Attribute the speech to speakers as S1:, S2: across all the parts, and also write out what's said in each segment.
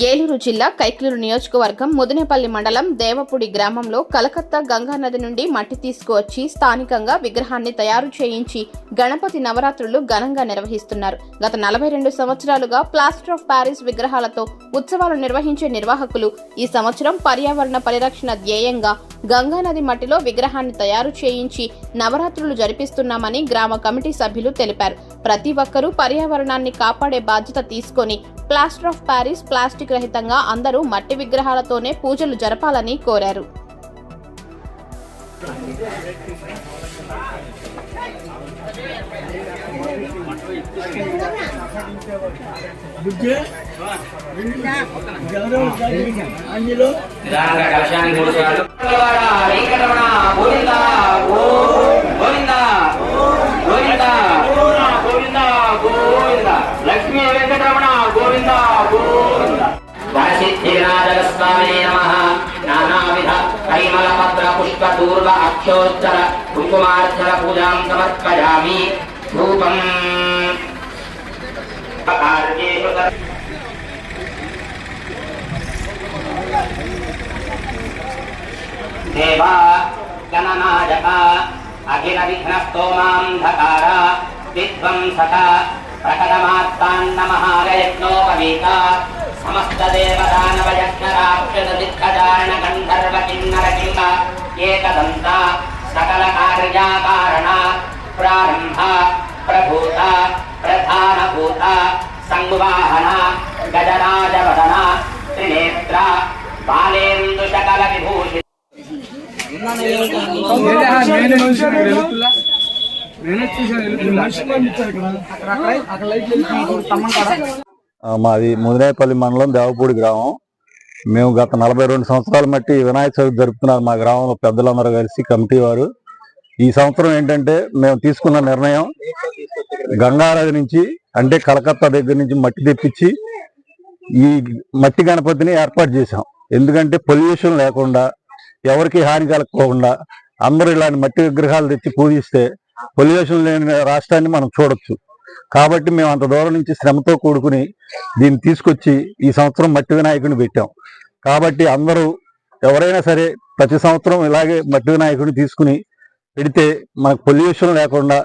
S1: ఏలూరు జిల్లా కైక్లూరు నియోజకవర్గం ముదినేపల్లి మండలం దేవపుడి గ్రామంలో కలకత్తా గంగా నది నుండి మట్టి తీసుకువచ్చి స్థానికంగా విగ్రహాన్ని తయారు చేయించి గణపతి నవరాత్రులు ఘనంగా నిర్వహిస్తున్నారు. గత నలభై రెండు సంవత్సరాలుగా ప్లాస్టర్ ఆఫ్ ప్యారిస్ విగ్రహాలతో ఉత్సవాలు నిర్వహించే నిర్వాహకులు ఈ సంవత్సరం పర్యావరణ పరిరక్షణ ధ్యేయంగా గంగా నది మట్టిలో విగ్రహాన్ని తయారు చేయించి నవరాత్రులు జరిపిస్తున్నామని గ్రామ కమిటీ సభ్యులు తెలిపారు. ప్రతి ఒక్కరూ పర్యావరణాన్ని కాపాడే బాధ్యత తీసుకొని ప్లాస్టర్ ఆఫ్ ప్యారిస్ ప్లాస్టిక్ రహితంగా అందరూ మట్టి విగ్రహాలతోనే పూజలు జరపాలని కోరారు.
S2: బుజ్జి
S3: వరసిద్ధిరాజస్వామినే నమ నానావిధ పరిమళ పుష్ప దూర్వ అక్షోత్తర కుంకుమార్చన పూజాం సమర్పయామి. ధూపం. కార్యేషు సర్వ- దేవా గణనాయక అఖిల విఘ్నస్తోమాంధకార విధ్వంసక ప్రకటమాత్తాన్న మహారయజ్ఞోపవీత సమస్త రాక్షస దిక్కచారణ గంధర్వ కిన్నర కింద ఏకదంత సకల కార్యాకారణ ప్రారంభ ప్రభూత ప్రధానభూత సంవాహన గజరాజవదన త్రినేత్ర బాలేందు సకల విభూషి
S4: ఆ, మాది ముదినేపల్లి మండలం దేవపూడి గ్రామం. మేము గత నలభై రెండు సంవత్సరాల మట్టి వినాయక చవితి జరుపుతున్నారు మా గ్రామంలో పెద్దలందరూ కలిసి కమిటీ వారు. ఈ సంవత్సరం ఏంటంటే మేము తీసుకున్న నిర్ణయం గంగానది నుంచి అంటే కలకత్తా దగ్గర నుంచి మట్టి తెప్పించి ఈ మట్టి గణపతిని ఏర్పాటు చేశాం. ఎందుకంటే పొల్యూషన్ లేకుండా ఎవరికి హాని కలగకుండా అందరూ ఇలాంటి మట్టి విగ్రహాలు తెచ్చి పూజిస్తే పొల్యూషన్ లేని రాష్ట్రాన్ని మనం చూడొచ్చు. కాబట్టి మేము అంత దూరం నుంచి శ్రమతో కూడుకుని దీన్ని తీసుకొచ్చి ఈ సంవత్సరం మట్టి వినాయకుడిని పెట్టాం. కాబట్టి అందరూ ఎవరైనా సరే ప్రతి సంవత్సరం ఇలాగే మట్టి వినాయకుడిని తీసుకుని పెడితే మనకు పొల్యూషన్ లేకుండా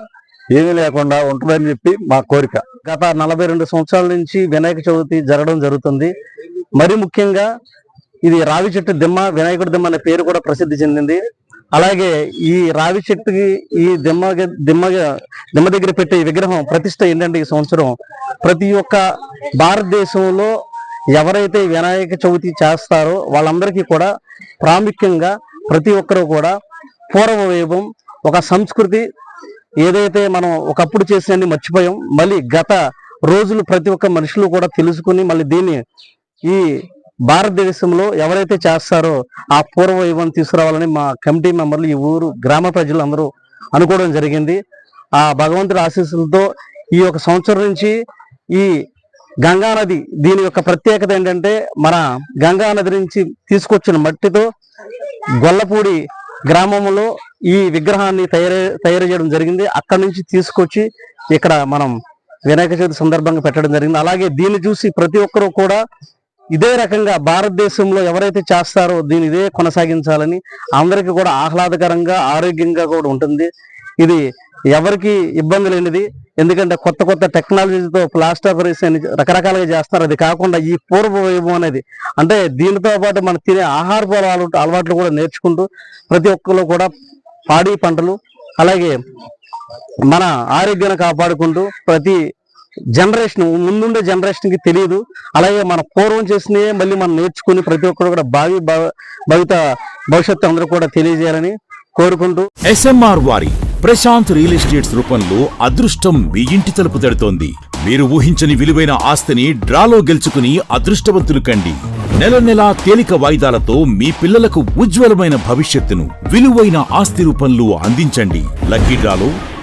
S4: ఏమీ లేకుండా ఉంటుందని చెప్పి మా కోరిక.
S5: గత నలభై రెండు సంవత్సరాల నుంచి వినాయక చవితి జరగడం జరుగుతుంది. మరి ముఖ్యంగా ఇది రావి చెట్టు దిమ్మ వినాయకుడి దిమ్మ అనే పేరు కూడా ప్రసిద్ధి చెందింది. అలాగే ఈ రావి చెట్టుకి ఈ దిమ్మ దిమ్మ దిమ్మ దగ్గర పెట్టే ఈ విగ్రహం ప్రతిష్ట ఏంటంటే ఈ సంవత్సరం. ప్రతి ఒక్క భారతదేశంలో ఎవరైతే వినాయక చవితి చేస్తారో వాళ్ళందరికీ కూడా ప్రాముఖ్యంగా ప్రతి ఒక్కరూ కూడా పూర్వ వైభవం ఒక సంస్కృతి ఏదైతే మనం ఒకప్పుడు చేసినన్ని మర్చిపోయాం. మళ్ళీ గత రోజులు ప్రతి ఒక్క మనుషులు కూడా తెలుసుకుని మళ్ళీ దీన్ని ఈ భారతదేశంలో ఎవరైతే చేస్తారో ఆ పూర్వ వైభవం తీసుకురావాలని మా కమిటీ మెంబర్లు ఈ ఊరు గ్రామ ప్రజలు అందరూ అనుకోవడం జరిగింది. ఆ భగవంతుడి ఆశీస్సులతో ఈ ఒక సంవత్సరం నుంచి ఈ గంగా నది దీని యొక్క ప్రత్యేకత ఏంటంటే మన గంగా నది నుంచి తీసుకొచ్చిన మట్టితో గొల్లపూడి గ్రామంలో ఈ విగ్రహాన్ని తయారు తయారు చేయడం జరిగింది. అక్కడి నుంచి తీసుకొచ్చి ఇక్కడ మనం వినాయక చవితి సందర్భంగా పెట్టడం జరిగింది. అలాగే దీన్ని చూసి ప్రతి ఒక్కరూ కూడా ఇదే రకంగా భారతదేశంలో ఎవరైతే చేస్తారో దీని ఇదే కొనసాగించాలని అందరికీ కూడా ఆహ్లాదకరంగా ఆరోగ్యంగా కూడా ఉంటుంది. ఇది ఎవరికి ఇబ్బంది లేనిది. ఎందుకంటే కొత్త కొత్త టెక్నాలజీతో ప్లాస్టర్ ఆఫ్ అని రకరకాలుగా చేస్తున్నారు అది కాకుండా ఈ పూర్వ వైభవం అనేది అంటే దీనితో పాటు మనం తినే ఆహారపు అలవాట్లు అలవాట్లు కూడా నేర్చుకుంటూ ప్రతి ఒక్కరు కూడా పాడి పంటలు అలాగే మన ఆరోగ్యాన్ని కాపాడుకుంటూ ప్రతి జనరేషన్ ముందుండే జనరేషన్కి తెలియదు. అలాగే మన పూర్వం చేసినవి మళ్ళీ మనం నేర్చుకుని ప్రతి ఒక్కరు కూడా భావి భవ- భవిత భవిష్యత్తు అందరూ కూడా తెలియజేయాలని కోరుకుంటూ.
S6: ఎస్ఎంఆర్ వారి ప్రశాంత్ రియల్ ఎస్టేట్స్ రూపంలో అదృష్టం మీ ఇంటి తలుపు తడుతోంది. మీరు ఊహించని విలువైన ఆస్తిని డ్రాలో గెలుచుకుని అదృష్టవంతులు కండి. నెల నెలా తేలిక వాయిదాలతో మీ పిల్లలకు ఉజ్వలమైన భవిష్యత్తును విలువైన ఆస్తి రూపంలో అందించండి. లక్కీ డ్రాలో